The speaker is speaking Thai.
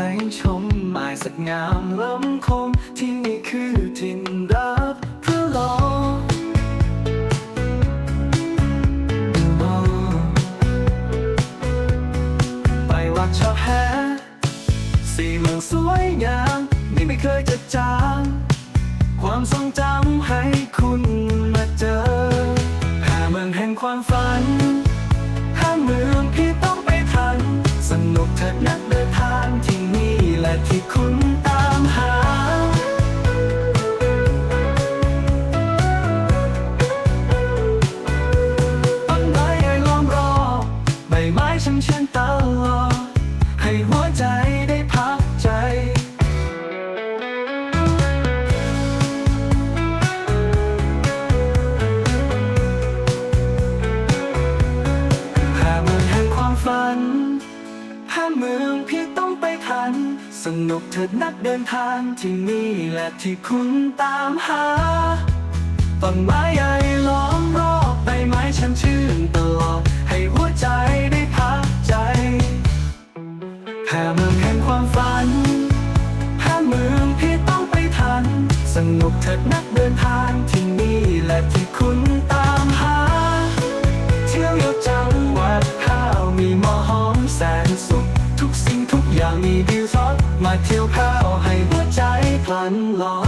ให้ชมหมายสักงามล้ำคม ที่นี่คือทินรับพระลอไปวัดชาบแฮสี่เมืองสวยงามนี่ไม่เคยจะจางความทรงจำให้คุณมาเจอแห่เมืองแห่งความฝันห้าเมือง ใบไม้ช่ำเชื่อนตลอดให้หัวใจได้พักใจหาเมืองแห่งความฝันหาเมืองพี่ต้องไปทัน สนุกเถิดนักเดินทางที่นี่และที่คุณตามหาต้นไม้ใหญ่ล้อ นุกเถิดนักเดินทางที่นี่แหละที่คุณตามหา เที่ยวยจังหวัดข้าวมีหมอหอมแสนสุข ทุกสิ่งทุกอย่างมีดิวซอสมาเที่ยวข้าวให้หัวใจพลันลอย